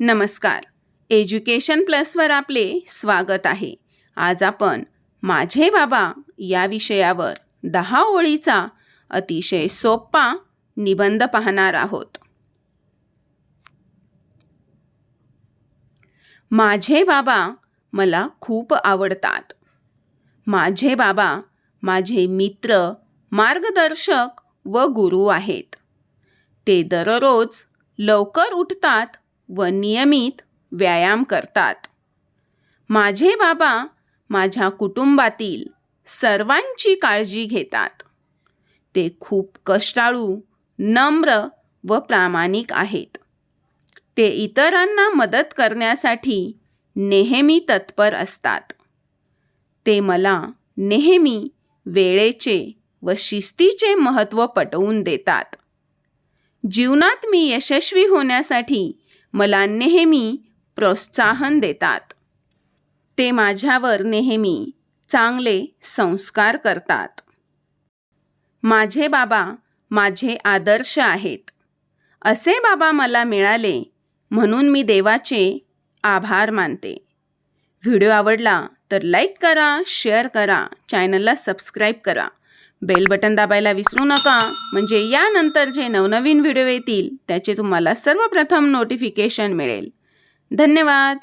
नमस्कार. एज्युकेशन प्लसवर आपले स्वागत आहे. आज आपण माझे बाबा या विषयावर दहा ओळीचा अतिशय सोपा निबंध पाहणार आहोत. माझे बाबा मला खूप आवडतात. माझे बाबा माझे मित्र मार्गदर्शक व गुरु आहेत. ते दररोज लवकर उठतात व नियमित व्यायाम करतात. माझे बाबा माझ्या कुटुंबातील सर्वांची काळजी घेतात. ते खूप कष्टाळू नम्र व प्रामाणिक आहेत. ते इतरांना मदत करण्यासाठी नेहमी तत्पर असतात. ते मला नेहमी वेळेचे व शिस्तीचे महत्त्व पटवून देतात. जीवनात मी यशस्वी होण्यासाठी मला नेहमी प्रोत्साहन देतात. ते माझ्यावर नेहमी चांगले संस्कार करतात. माझे बाबा माझे आदर्श आहेत. असे बाबा मला मिळाले म्हणून मी देवाचे आभार मानते. व्हिडिओ आवडला तर लाईक करा शेअर करा चॅनलला सबस्क्राईब करा. बेल बटन दाबायला विसरू नका. म्हणजे यानंतर जे नवनवीन व्हिडिओ येतील त्याचे तुम्हाला सर्वप्रथम नोटिफिकेशन मिळेल. धन्यवाद.